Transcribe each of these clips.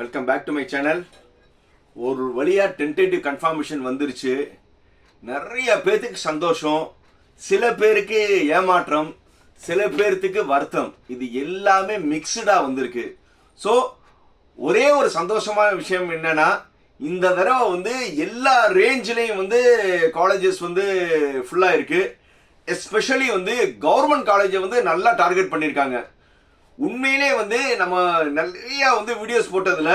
Welcome back to my channel ஒரு வழியாக tentative confirmation வந்துருச்சு. நிறைய பேர்த்துக்கு சந்தோஷம். சில பேருக்கு ஏமாற்றம் சில பேர்த்துக்கு வருத்தம். இது எல்லாமே மிக்சடாக வந்திருக்கு. ஸோ ஒரே ஒரு சந்தோஷமான விஷயம் என்னென்னா இந்த தடவை வந்து எல்லா ரேஞ்சிலையும் வந்து காலேஜஸ் வந்து ஃபுல்லாக இருக்குது எஸ்பெஷலி வந்து கவர்மெண்ட் காலேஜை வந்து நல்லா டார்கெட் பண்ணியிருக்காங்க உண்மையிலே வந்து நம்ம நிறையா வந்து வீடியோஸ் போட்டதில்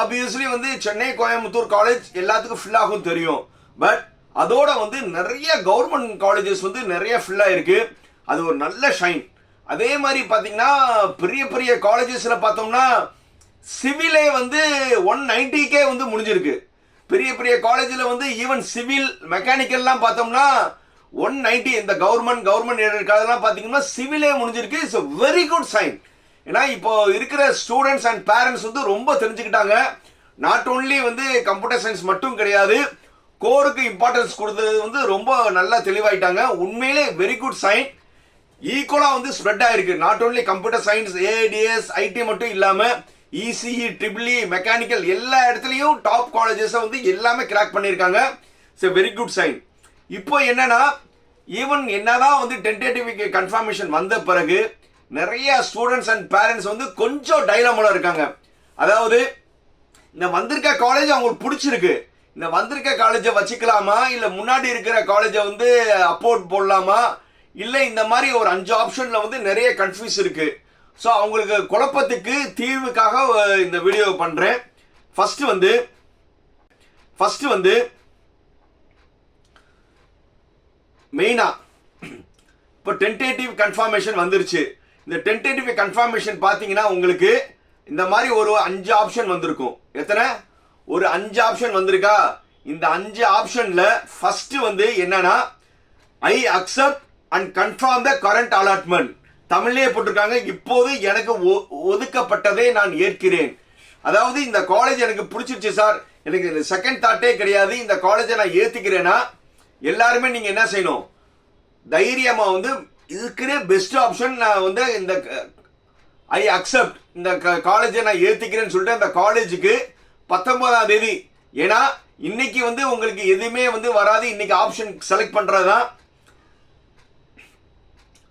ஆப்வியஸ்லி வந்து சென்னை கோயம்புத்தூர் காலேஜ் எல்லாத்துக்கும் ஃபில் ஆகும் தெரியும். பட் அதோட வந்து நிறைய கவர்மெண்ட் காலேஜஸ் வந்து நிறைய ஃபில் ஆயிருக்கு. அது ஒரு நல்ல ஷைன் அதே மாதிரி பார்த்தீங்கன்னா பெரிய பெரிய காலேஜஸில் பார்த்தோம்னா சிவிலே வந்து ஒன் நைன்டிக்கே வந்து முடிஞ்சிருக்கு. பெரிய பெரிய காலேஜில் வந்து ஈவன் சிவில் மெக்கானிக்கல்லாம் பார்த்தோம்னா ஒன் நைன்டி இந்த கவர்மெண்ட் கவர்மெண்ட் எய்டட் பார்த்தீங்கன்னா சிவிலே முடிஞ்சிருக்கு. இட்ஸ் வெரி குட் சைன் ஏன்னா இப்போ இருக்கிற ஸ்டூடெண்ட்ஸ் அண்ட் பேரண்ட்ஸ் வந்து ரொம்ப தெரிஞ்சுக்கிட்டாங்க. நாட் ஓன்லி வந்து கம்ப்யூட்டர் சயின்ஸ் மட்டும் கிடையாது கோருக்கு இம்பார்ட்டன்ஸ் கொடுத்தது வந்து ரொம்ப நல்லா தெளிவாயிட்டாங்க. உண்மையிலே வெரி குட் சைன் ஈக்குவலாக வந்து ஸ்ப்ரெட் ஆயிருக்கு. Not only computer science ADS IT மட்டும் இல்லாமல் இசிஇ ட்ரிபிளி மெக்கானிக்கல் எல்லா இடத்துலையும் டாப் காலேஜஸை வந்து எல்லாமே கிராக் பண்ணியிருக்காங்க. இட்ஸ் வெரி குட் சைன் இப்போ என்னன்னா ஈவன் என்னதான் வந்து டென்டேட்டிவ் கன்ஃபர்மேஷன் வந்த பிறகு நிறைய ஸ்டூடெண்ட்ஸ் அண்ட் பேரண்ட்ஸ் வந்து கொஞ்சம் டைலமோட இருக்காங்க. அதாவது இந்த வந்திருக்க காலேஜ் அவங்களுக்கு பிடிச்சிருக்கு. இந்த வந்திருக்க காலேஜை வச்சுக்கலாமா? இல்லை முன்னாடி இருக்கிற காலேஜை வந்து அப்போர்ட் போடலாமா? இல்லை இந்த மாதிரி ஒரு அஞ்சு ஆப்ஷனில் வந்து நிறைய கன்ஃபியூஸ் இருக்கு. ஸோ அவங்களுக்கு குழப்பத்துக்கு தீர்வுக்காக இந்த வீடியோ பண்ணுறேன் ஃபர்ஸ்ட் வந்து ஃபர்ஸ்ட் வந்து மெயினாக இப்போ டென்டேட்டிவ் கன்ஃபர்மேஷன் வந்துருச்சு. இந்த டென்டேட்டிவ் கன்ஃபர்மேஷன் பார்த்தீங்கன்னா உங்களுக்கு இந்த மாதிரி ஒரு அஞ்சு ஆப்ஷன் வந்திருக்கும். எத்தனை? ஒரு அஞ்சு ஆப்ஷன் வந்திருக்கா? இந்த அஞ்சு ஆப்ஷன்ல ஃபர்ஸ்ட் வந்து என்னன்னா I accept and confirm the current allotment தமிழ்லேயே போட்டிருக்காங்க. இப்போது எனக்கு ஒ- ஒதுக்கப்பட்டதை நான் ஏற்கிறேன். அதாவது இந்த காலேஜ் எனக்கு பிடிச்சிருச்சு சார். எனக்கு இந்த செகண்ட் தாட்டே கிடையாது. இந்த காலேஜை நான் ஏற்றுக்கிறேன்னா எல்லாருமே நீங்க என்ன செய்யணும்? தைரியமா வந்து இருக்கிற பெஸ்ட் ஆப்ஷன் நான் வந்து இந்த ஐ அக்செப்ட் இந்த காலேஜை நான் ஏத்துக்கிறேன்னு சொல்லிட்டு அந்த காலேஜுக்கு பத்தொன்பதாம் தேதி. ஏன்னா இன்னைக்கு வந்து உங்களுக்கு எதுவுமே வந்து வராது. இன்னைக்கு ஆப்ஷன் செலக்ட் பண்றதுதான்.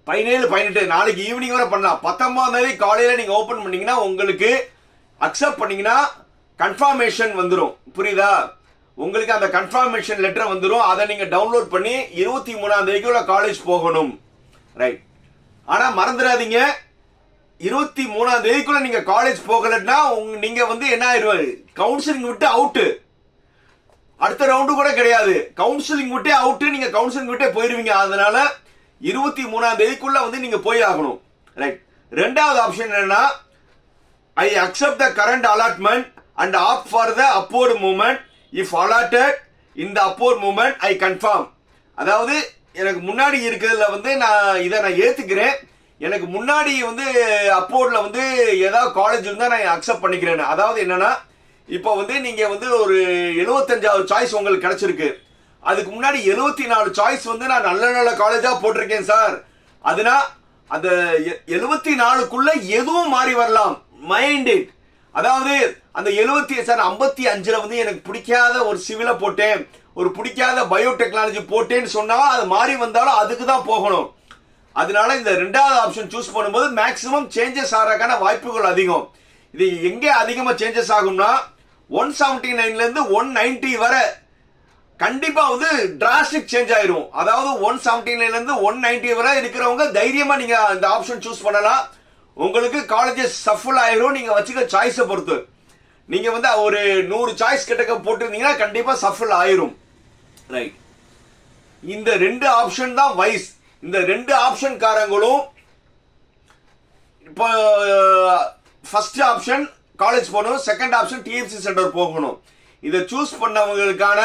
பதினேழு பதினெட்டு நாளைக்கு ஈவினிங் வரை பண்ணலாம். பத்தொன்பதாம் தேதி காலையில நீங்க ஓபன் பண்ணீங்கன்னா உங்களுக்கு அக்செப்ட் பண்ணீங்கன்னா கன்ஃபர்மேஷன் வந்துடும் புரியுதா? உங்களுக்கு அந்த கன்ஃபர்மேஷன் லெட்டர் வந்துடும் அதை நீங்கள் டவுன்லோட் பண்ணி இருபத்தி மூணாம் தேதிக்குள்ள காலேஜ் போகணும். ரைட் ஆனால் மறந்துடாதீங்க. இருபத்தி மூணாம் தேதிக்குள்ள நீங்கள் காலேஜ் போகலன்னா உங்க நீங்கள் வந்து என்ன ஆயிடுவாரு? கவுன்சிலிங் விட்டு அவுட்டு அடுத்த ரவுண்டு கூட கிடையாது. கவுன்சிலிங் விட்டே அவுட்டு நீங்கள் கவுன்சிலிங் விட்டே போயிடுவீங்க அதனால இருபத்தி மூணாம் தேதிக்குள்ள வந்து நீங்கள் போய் ஆகணும். ரைட் ரெண்டாவது ஆப்ஷன் என்னன்னா I accept the current allotment and opt for the upward movement if allotted இந்த அப்போர் மூமெண்ட் ஐ கன்ஃபார்ம் அதாவது எனக்கு முன்னாடி இருக்கிறதுல வந்து நான் இதை நான் ஏற்றுக்கிறேன் எனக்கு முன்னாடி வந்து அப்போர்டில் வந்து ஏதாவது காலேஜ் இருந்தால் நான் அக்செப்ட் பண்ணிக்கிறேன் அதாவது என்னென்னா இப்போ வந்து நீங்கள் வந்து ஒரு எழுபத்தஞ்சாவது சாய்ஸ் உங்களுக்கு கிடச்சிருக்கு. அதுக்கு முன்னாடி எழுபத்தி நாலு சாய்ஸ் வந்து நான் நல்ல நல்ல காலேஜாக போட்டிருக்கேன் சார். அதுனா அந்த எழுபத்தி நாலுக்குள்ள எதுவும் மாறி வரலாம். மைண்ட் இட் அதாவது அந்த எழுபத்தி சார் ஐம்பத்தி அஞ்சில் வந்து எனக்கு பிடிக்காத ஒரு சிவிலை போட்டேன். ஒரு பிடிக்காத பயோடெக்னாலஜி போட்டேன்னு சொன்னால் அது மாறி வந்தாலும் அதுக்கு தான் போகணும். அதனால இந்த ரெண்டாவது ஆப்ஷன் சூஸ் பண்ணும்போது மேக்ஸிமம் சேஞ்சஸ் ஆகிறதுக்கான வாய்ப்புகள் அதிகம். இது எங்கே அதிகமாக சேஞ்சஸ் ஆகும்னா ஒன் செவன்ட்டி நைன்லேருந்து ஒன் நைன்டி வரை கண்டிப்பாக வந்து டிராஸ்டிக் சேஞ்ச் ஆயிரும். அதாவது ஒன் செவன்டி நைன்லேருந்து ஒன் நைன்டி வரை இருக்கிறவங்க தைரியமாக நீங்கள் இந்த ஆப்ஷன் சூஸ் பண்ணலாம். உங்களுக்கு காலேஜஸ் சஃபுல் ஆயிரும். நீங்கள் வச்சுக்க சாய்ஸை பொறுத்து. நீங்க வந்து ஒரு நூறு சாய்ஸ் கிட்டக்க போட்டிருந்தீங்கன்னா கண்டிப்பா சஃபல் ஆயிரும். ரைட் இந்த ரெண்டு ஆப்ஷன் தான் வைஸ் இந்த ரெண்டு ஆப்ஷன் காரங்களும் இப்போ ஃபர்ஸ்ட் ஆப்ஷன் காலேஜ் போகணும் செகண்ட் ஆப்ஷன் டிஎஃப்சி சென்டர் போகணும். இதை சூஸ் பண்ணவங்களுக்கான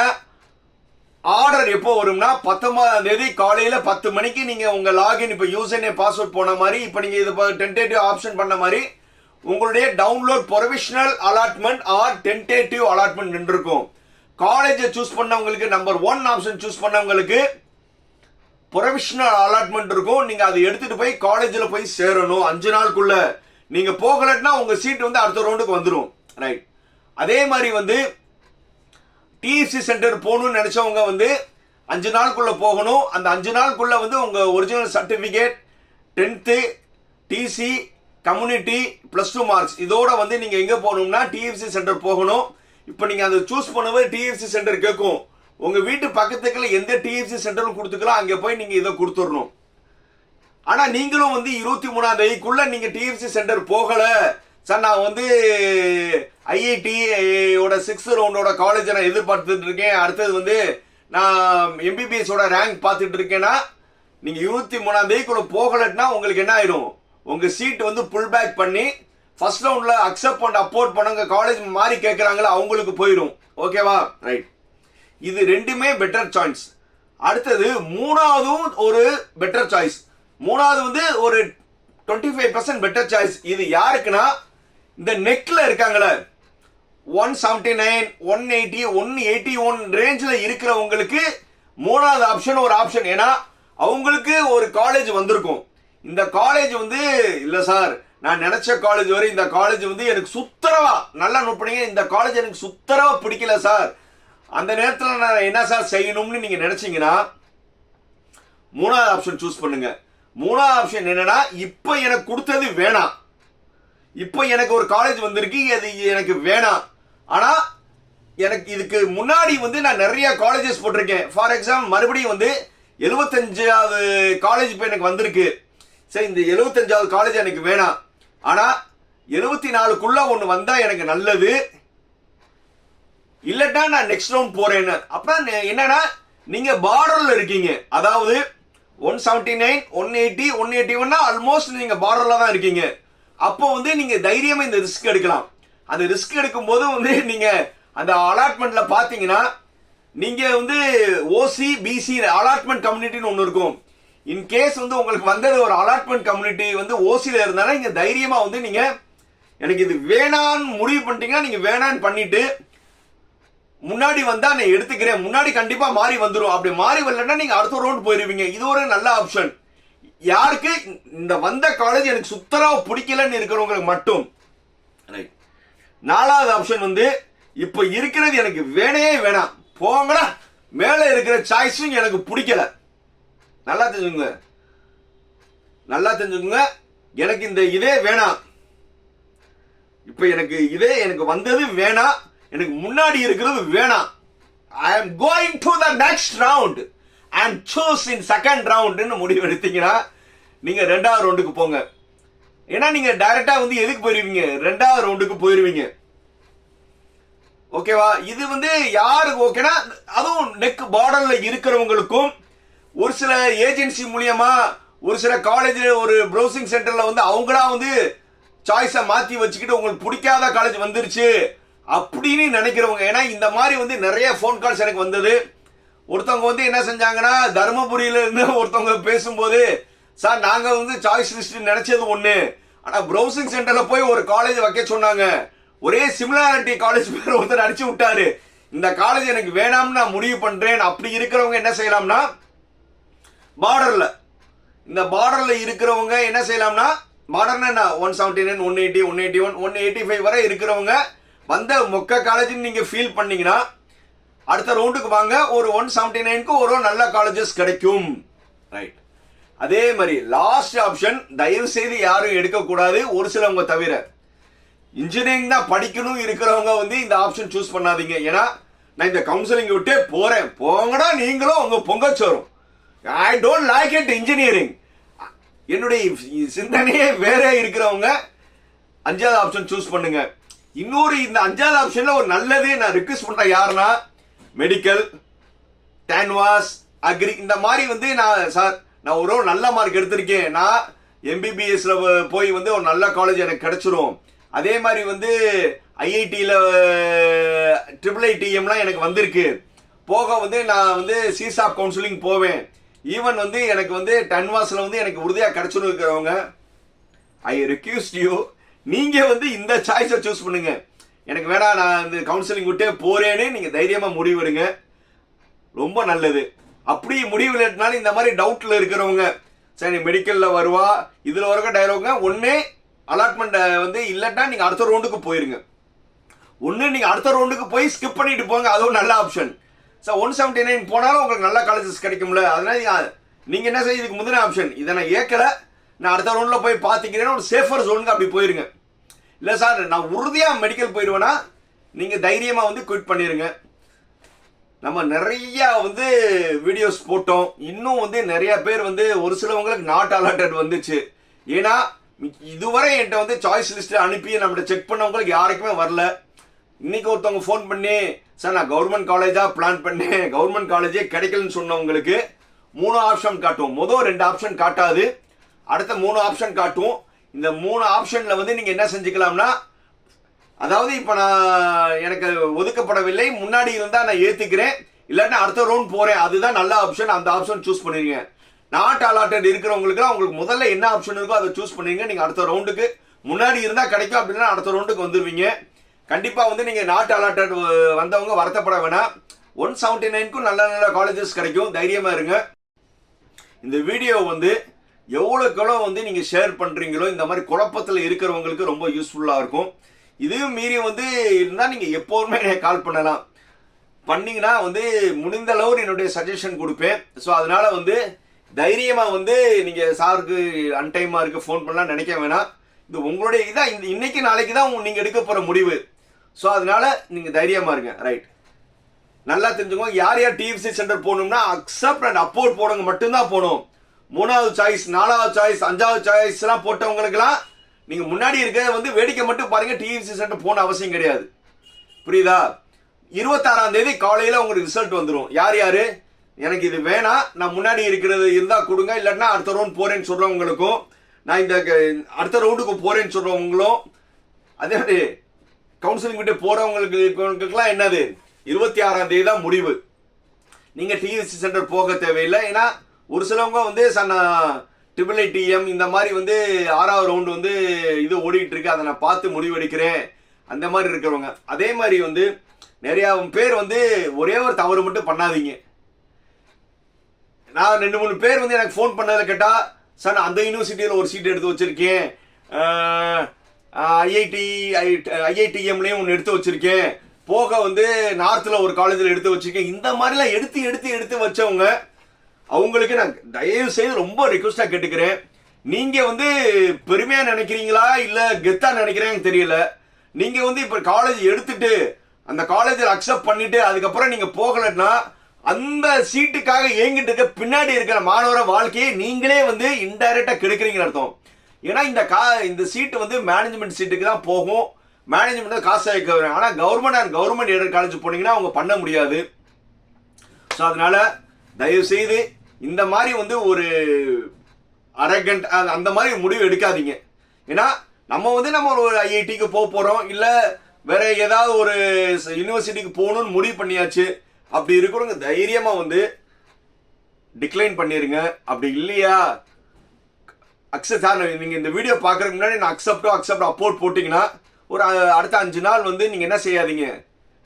ஆர்டர் எப்போ வரும்னா பத்தொன்பதாம் தேதி காலையில் பத்து மணிக்கு நீங்கள் உங்கள் லாகின் இப்போ யூசர் பாஸ்வேர்ட் போன மாதிரி இப்போ நீங்கள் இது டென்டேட்டிவ் ஆப்ஷன் பண்ண மாதிரி உங்களுடைய download provisional allotment or tentative allotment இருக்கும் காலேஜை சூஸ் பண்ணவங்களுக்கு நம்பர் ஒன் ஆப்ஷன் சூஸ் பண்ணவங்களுக்கு ப்ரொவிஷனல் அலாட்மெண்ட் இருக்கும். நீங்கள் அதை எடுத்துகிட்டு போய் காலேஜில் போய் சேரணும். அஞ்சு நாளுக்குள்ள. நீங்கள் போகலன்னா உங்கள் சீட் வந்து அடுத்த ரவுண்டுக்கு வந்துடும் ரைட் அதே மாதிரி வந்து டிஎஃப்சி சென்டர் போகணும்னு நினச்சவங்க வந்து அஞ்சு நாளுக்குள்ளே போகணும். அந்த அஞ்சு நாளுக்குள்ளே வந்து உங்கள் original certificate tenth TC community plus two marks இதோட வந்து நீங்கள் எங்கே போகணும்னா டிஎஃப்சி சென்டர் போகணும். இப்போ நீங்கள் அதை சூஸ் பண்ணும்போது டிஎஃப்சி சென்டர் கேட்கும் உங்கள் வீட்டு பக்கத்துக்குள்ள எந்த டிஎஃப்சி சென்டரும் கொடுத்துக்கலாம். அங்கே போய் நீங்கள் இதை கொடுத்துடணும். ஆனால் நீங்களும் வந்து இருபத்தி மூணாம் தேதிக்குள்ளே நீங்கள் டிஎஃப்சி சென்டர் போகலை. சார் நான் வந்து ஐஐடி ஓட சிக்ஸ்த் ரவுண்டோட காலேஜை நான் எதிர்பார்த்துட்டு இருக்கேன். அடுத்தது வந்து நான் எம்பிபிஎஸோட ரேங்க் பார்த்துட்டு இருக்கேன்னா நீங்கள் இருபத்தி மூணாம் தேதிக்குள்ளே போகலன்னா உங்களுக்கு என்ன ஆயிடும் உங்கள் சீட் வந்து புல் பேக் பண்ணி ஃபர்ஸ்ட் ரவுண்டில் அக்செப்ட் பண்ண அப்போர்ட் பண்ணுங்க காலேஜ் மாறி கேட்கறாங்களா அவங்களுக்கு போயிடும் ஓகேவா ரைட் இது ரெண்டுமே பெட்டர் சாய்ஸ் அடுத்தது மூணாவதும் ஒரு பெட்டர் சாய்ஸ் மூணாவது வந்து ஒரு twenty five percent better choice இது யாருக்குன்னா இந்த நெக்கில் இருக்காங்களே. One seventy nine one eighty one eighty one ரேஞ்சில் இருக்கிறவங்களுக்கு மூணாவது ஆப்ஷன் ஒரு ஆப்ஷன் ஏன்னா அவங்களுக்கு ஒரு காலேஜ் வந்திருக்கும். இந்த காலேஜ் வந்து இல்லை சார் நான் நினைச்ச காலேஜ் வரை இந்த காலேஜ் வந்து எனக்கு சுத்தரவா நல்லா நோட் இந்த காலேஜ் எனக்கு சுத்தரவா பிடிக்கல சார் அந்த நேரத்தில் நான் என்ன சார் செய்யணும்னு நீங்க நினைச்சீங்கன்னா மூணாவது ஆப்ஷன் சூஸ் பண்ணுங்க. மூணாவது ஆப்ஷன் என்னன்னா இப்போ எனக்கு கொடுத்தது வேணாம். இப்போ எனக்கு ஒரு காலேஜ் வந்திருக்கு அது எனக்கு வேணாம். ஆனா எனக்கு இதுக்கு முன்னாடி வந்து நான் நிறைய காலேஜஸ் போட்டிருக்கேன். ஃபார் எக்ஸாம்பிள் மறுபடியும் வந்து எழுபத்தஞ்சாவது காலேஜ் இப்போ எனக்கு வந்திருக்கு. சரி இந்த எழுபத்தஞ்சாவது காலேஜ் எனக்கு வேணாம். ஆனா எழுபத்தி நாலுக்குள்ள ஒன்று வந்தா எனக்கு நல்லது. இல்லட்டா நான் நெக்ஸ்ட் ரவுண்ட் போறேன்னு. அப்ப என்னன்னா நீங்க பார்டர்ல இருக்கீங்க. அதாவது one seventy nine one eighty one eighty ஒன்னா ஆல்மோஸ்ட் நீங்க பார்டர்ல தான் இருக்கீங்க. அப்போ வந்து நீங்க தைரியமா இந்த ரிஸ்க் எடுக்கலாம். அந்த ரிஸ்க் எடுக்கும் போது வந்து நீங்க அந்த அலாட்மெண்ட்ல பாத்தீங்கன்னா நீங்க வந்து ஓசி பிசி அலாட்மெண்ட் கம்யூனிட்டின்னு ஒன்று இருக்கும். இன்கேஸ் வந்து உங்களுக்கு வந்தது ஒரு அலாட்மெண்ட் கம்யூனிட்டி வந்து ஓசியில் இருந்தாலும் நீங்கள் தைரியமாக வந்து நீங்கள் எனக்கு இது வேணான்னு முடிவு பண்ணிட்டீங்கன்னா நீங்க வேணான்னு பண்ணிட்டு முன்னாடி வந்தா நான் எடுத்துக்கிறேன். முன்னாடி கண்டிப்பா மாறி வந்துடும் அப்படி மாறி வரலன்னா நீங்க அடுத்த ரவுண்ட் போயிருவீங்க. இது ஒரு நல்ல ஆப்ஷன் யாருக்கு இந்த வந்த காலேஜ் எனக்கு சுத்தராக பிடிக்கலன்னு இருக்கிறவங்களுக்கு மட்டும். நாலாவது ஆப்ஷன் வந்து இப்ப இருக்கிறது எனக்கு வேணையே வேணாம். போங்கடா. மேல இருக்கிற சாய்ஸும் எனக்கு பிடிக்கல. நல்லா தெரிஞ்சுங்க நல்லா தெரிஞ்சுக்கோங்க. எனக்கு இந்த இதே வேணாம். இப்ப எனக்கு இதே எனக்கு வந்தது வேணாம். எனக்கு முன்னாடி இருக்கிறது வேணாம். I am going to the next round and choose in second ரவுண்ட்னு முடிவு எடுத்தீங்கன்னா நீங்க ரெண்டாவது ரவுண்டுக்கு போங்க. ஏன்னா நீங்க டைரக்டா வந்து எதுக்கு போயிருவீங்க? ரெண்டாவது ரவுண்டுக்கு போயிருவீங்க. ஓகேவா இது வந்து யாருக்கு ஓகேனா அதுவும் நெக் பார்டர்ல இருக்கிறவங்களுக்கும் ஒரு சில ஏஜென்சி மூலியமா ஒரு சில காலேஜில் ஒரு ப்ரௌசிங் சென்டரில் வந்து அவங்களா வந்து சாய்ஸை மாற்றி வச்சுக்கிட்டு உங்களுக்கு பிடிக்காத காலேஜ் வந்துருச்சு அப்படின்னு நினைக்கிறவங்க. ஏன்னா இந்த மாதிரி வந்து நிறைய ஃபோன் கால்ஸ் எனக்கு வந்தது. ஒருத்தவங்க வந்து என்ன செஞ்சாங்கன்னா தருமபுரியிலேருந்து ஒருத்தவங்க பேசும்போது சார் நாங்கள் வந்து சாய்ஸ் லிஸ்ட் நினைச்சது ஒன்று ஆனால் ப்ரௌசிங் சென்டரில் போய் ஒரு காலேஜ் வைக்க சொன்னாங்க. ஒரே சிமிலாரிட்டி காலேஜ் பேர் ஒருத்தர் அடிச்சு விட்டாரு. இந்த காலேஜ் எனக்கு வேணாம்னு நான் முடிவு பண்ணுறேன் அப்படி இருக்கிறவங்க என்ன செய்யலாம்னா பார்டர்ல இந்த பார்டர்ல இருக்கிறவங்க என்ன செய்யலாம்னா பார்டர்னா என்ன? One seventy nine one eighty one eighty one one eighty five வரை இருக்கிறவங்க வந்த மொக்க காலேஜ்னு நீங்க ஃபீல் பண்ணீங்கன்னா அடுத்த ரவுண்டுக்கு வாங்க ஒரு ஒன் செவன்டி நைனுக்கு ஒரு நல்ல காலேஜஸ் கிடைக்கும். ரைட் அதே மாதிரி லாஸ்ட் ஆப்ஷன் தயவு செய்து யாரும் எடுக்கக்கூடாது ஒரு சிலவங்க தவிர. இன்ஜினியரிங் தான் படிக்கணும் இருக்கிறவங்க வந்து இந்த ஆப்ஷன் சூஸ் பண்ணாதீங்க. ஏன்னா நான் இந்த கவுன்சிலிங் விட்டே போறேன். போங்கடா நீங்களும் உங்க பொங்கச்சோறும் I don't like it engineering என்னுடைய சிந்தனையே வேற இருக்கிறவங்க அஞ்சாவது ஆப்ஷன் சூஸ் பண்ணுங்க. இன்னொரு இந்த அஞ்சாவது ஆப்ஷன்ல ஒரு நல்லது நான் ரிக்வெஸ்ட் பண்றேன் யாருன்னா மெடிக்கல் டேன்வாஸ் அக்ரி இந்த மாதிரி வந்து நான் சார் நான் ஒரு நல்ல மார்க் எடுத்திருக்கேன். நான் எம்பிபிஎஸ்ல போய் வந்து ஒரு நல்ல காலேஜ் எனக்கு கிடைச்சிரும். அதே மாதிரி வந்து ஐஐடியில் ட்ரிபிள் ஐடிஎம்லாம் எனக்கு வந்திருக்கு. போக வந்து நான் வந்து சிசாப் கவுன்சிலிங் போவேன். ஈவன் வந்து எனக்கு வந்து டன்வாஸில் வந்து எனக்கு உறுதியாக கிடச்சுன்னு இருக்கிறவங்க ஐ ரெக்யூஸ்ட் யூ நீங்கள் வந்து இந்த சாய்ஸை சூஸ் பண்ணுங்க. எனக்கு வேணா நான் இந்த கவுன்சிலிங் விட்டே போறேன்னு நீங்கள் தைரியமாக முடிவெடுங்க ரொம்ப நல்லது. அப்படி முடிவில்லைனாலும் இந்த மாதிரி டவுட்டில் இருக்கிறவங்க சரி மெடிக்கலில் வருவா இதில் வரைக்கும் டைலாக்ங்க ஒன்று அலாட்மெண்ட்டை வந்து இல்லைன்னா நீங்கள் அடுத்த ரவுண்டுக்கு போயிருங்க. ஒன்று நீங்கள் அடுத்த ரவுண்டுக்கு போய் ஸ்கிப் பண்ணிட்டு போங்க அதுவும் நல்ல option sir one seventy nine போனாலும் உங்களுக்கு நல்ல காலேஜஸ் கிடைக்கும்ல. அதனால நீங்கள் என்ன செய்ய இதுக்கு முந்தின ஆப்ஷன் இதை நான் ஏற்கல. நான் அடுத்த ரவுண்டில் போய் பார்த்துக்கிறேன்னு ஒரு சேஃபர் ஜோனுக்கு அப்படி போயிருங்க. இல்லை சார் நான் உறுதியாக மெடிக்கல் போயிடுவேன்னா நீங்கள் தைரியமாக வந்து குவிட் பண்ணிடுங்க நம்ம நிறைய வந்து வீடியோஸ் போட்டோம். இன்னும் வந்து நிறைய பேர் வந்து ஒரு சிலவங்களுக்கு நாட் அலாட்டட் வந்துச்சு. ஏன்னா இதுவரை என்கிட்ட வந்து சாய்ஸ் லிஸ்ட்டு அனுப்பி நம்மகிட்ட செக் பண்ணவங்களுக்கு யாருக்குமே வரல. இன்னைக்கு ஒருத்தவங்க ஃபோன் பண்ணி சார் நான் கவர்மெண்ட் காலேஜாக பிளான் பண்ணேன். கவர்மெண்ட் காலேஜே கிடைக்கலன்னு சொன்னவங்களுக்கு மூணு ஆப்ஷன் காட்டும். மொதல் ரெண்டு ஆப்ஷன் காட்டாது. அடுத்த மூணு ஆப்ஷன் காட்டும். இந்த மூணு ஆப்ஷனில் வந்து நீங்கள் என்ன செஞ்சுக்கலாம்னா அதாவது இப்போ நான் எனக்கு ஒதுக்கப்படவில்லை. முன்னாடி இருந்தால் நான் ஏற்றுக்கிறேன் இல்லாட்டி அடுத்த ரவுண்ட் போகிறேன் அதுதான் நல்ல ஆப்ஷன் அந்த ஆப்ஷன் சூஸ் பண்ணிருங்க. நாட் அலாட்டட் இருக்கிறவங்களுக்கு உங்களுக்கு முதல்ல என்ன ஆப்ஷன் இருக்கோ அதை சூஸ் பண்ணுவீங்க நீங்கள் அடுத்த ரவுண்டுக்கு முன்னாடி இருந்தால் கிடைக்கும். அப்படின்னா அடுத்த ரவுண்டுக்கு வந்துடுவீங்க கண்டிப்பாக வந்து நீங்கள் நாட் அலாட்டட் வந்தவங்க வருத்தப்பட வேணாம். ஒன் செவன்டி நைனுக்கும் நல்ல நல்ல காலேஜஸ் கிடைக்கும். தைரியமாக இருங்க. இந்த வீடியோ வந்து எவ்வளோக்கு எவ்வளோ வந்து நீங்கள் ஷேர் பண்ணுறீங்களோ இந்த மாதிரி குழப்பத்தில் இருக்கிறவங்களுக்கு ரொம்ப யூஸ்ஃபுல்லாக இருக்கும். இதையும் மீறி வந்து இருந்தால் நீங்கள் எப்போதுமே எனக்கு கால் பண்ணலாம். பண்ணிங்கன்னா வந்து முடிந்த அளவு என்னுடைய சஜஷன் கொடுப்பேன். ஸோ அதனால் வந்து தைரியமாக வந்து நீங்கள் சாருக்கு அன்டைமாக இருக்குது ஃபோன் பண்ணலாம் நினைக்க வேணாம். இது உங்களுடைய இதான் இந்த இன்னைக்கு நாளைக்கு தான் நீங்கள் எடுக்க போகிற முடிவு. ஸோ அதனால நீங்கள் தைரியமாக இருங்க. ரைட் நல்லா தெரிஞ்சுக்கோங்க. யார் யார் டிஎஃப்சி சென்டர் போகணும்னா அக்செப்ட் அண்ட் அப்போர்ட் போனவங்க மட்டும்தான் போகணும். மூணாவது சாய்ஸ் நாலாவது சாய்ஸ் அஞ்சாவது சாய்ஸ்லாம் போட்டவங்களுக்குலாம் நீங்கள் முன்னாடி இருக்கிறத வந்து வேடிக்கை மட்டும் பாருங்கள் டிஎஃப்சி சென்டர் போன அவசியம் கிடையாது. புரியுதா? இருபத்தாறாம் தேதி காலையில் உங்களுக்கு ரிசல்ட் வந்துடும் யார் யார்? எனக்கு இது வேணாம். நான் முன்னாடி இருக்கிறது இருந்தால் கொடுங்க. இல்லைன்னா அடுத்த ரவுண்ட் போகிறேன்னு சொல்கிறவங்களுக்கும் நான் இந்த க- அடுத்த ரவுண்டுக்கு போகிறேன்னு சொல்கிறவங்களும் அதே மாதிரி கவுன்சிலிங் விட்டு போகிறவங்களுக்குலாம் என்னது? இருபத்தி ஆறாம் தேதி தான் முடிவு. நீங்கள் டிஎஸ்சி சென்டர் போக தேவையில்லை. ஏன்னா ஒரு சிலவங்க வந்து சன்ன ட்ரிபிள் ஐ டிஎம் இந்த மாதிரி வந்து ஆறாவது ரவுண்டு வந்து இது ஓடிக்கிட்டு இருக்கு அதை நான் பார்த்து முடிவெடுக்கிறேன். அந்த மாதிரி இருக்கிறவங்க. அதே மாதிரி வந்து நிறையா பேர் வந்து ஒரே ஒரு தவறு மட்டும் பண்ணாதீங்க. நான் ரெண்டு மூணு பேர் வந்து எனக்கு ஃபோன் பண்ணதில் கேட்டால் சார் நான் அந்த யூனிவர்சிட்டியில் ஒரு சீட் எடுத்து வச்சுருக்கேன். ஐஐடி ஐஐடிஎம்லேயும் ஒன்று எடுத்து வச்சுருக்கேன். போக வந்து நார்த்தில் ஒரு காலேஜில் எடுத்து வச்சுருக்கேன். இந்த மாதிரிலாம் எடுத்து எடுத்து எடுத்து வச்சவங்க அவங்களுக்கு நான் தயவு செய்து ரொம்ப ரிக்வஸ்டாக கேட்டுக்கிறேன். நீங்கள் வந்து பெருமையாக நினைக்கிறீங்களா? இல்லை கெத்தாக நினைக்கிறேன்னு தெரியல. நீங்கள் வந்து இப்போ காலேஜ் எடுத்துட்டு அந்த காலேஜில் அக்செப்ட் பண்ணிட்டு அதுக்கப்புறம் நீங்கள் போகலைன்னா அந்த சீட்டுக்காக ஏங்கிட்டு இருக்க பின்னாடி இருக்கிற மாணவர வாழ்க்கையை நீங்களே வந்து இன்டைரக்டாக கெடுக்கிறீங்கன்னு அர்த்தம். ஏன்னா இந்த கா இந்த சீட்டு வந்து மேனேஜ்மெண்ட் சீட்டுக்கு தான் போகும். மேனேஜ்மெண்ட் காசு வைக்க வரும். ஆனால் government and government aided college போனீங்கன்னா அவங்க பண்ண முடியாது. ஸோ அதனால தயவு செய்து இந்த மாதிரி வந்து ஒரு அரகண்ட் அந்த மாதிரி முடிவு எடுக்காதீங்க. ஏன்னா நம்ம வந்து நம்ம ஒரு ஐஐடிக்கு போக போகிறோம் இல்லை வேற ஏதாவது ஒரு யூனிவர்சிட்டிக்கு போகணும்னு முடிவு பண்ணியாச்சு. அப்படி இருக்கிறவங்க தைரியமாக வந்து டிக்ளைன் பண்ணிடுங்க அப்படி இல்லையா? அக்செப்ட் சார் நீங்கள் இந்த வீடியோ பார்க்குறதுக்கு முன்னாடி நான் அக்செப்டோ அக்செப்ட் அப்போர்ட் போட்டிங்கன்னா ஒரு அடுத்த அஞ்சு நாள் வந்து நீங்கள் என்ன செய்யாதீங்க?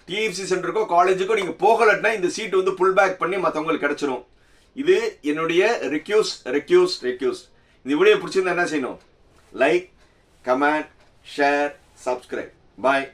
டிஎஃப்சி சென்டருக்கோ காலேஜுக்கோ நீங்கள் போகலட்டினா இந்த சீட் வந்து புல் பேக் பண்ணி மற்றவங்களுக்கு கிடச்சிரும். இது என்னுடைய ரெக்யூஸ் ரெக்யூஸ் ரெக்யூஸ் இந்த வீடியோ பிடிச்சிருந்தா என்ன செய்யணும்? Like comment share subscribe bye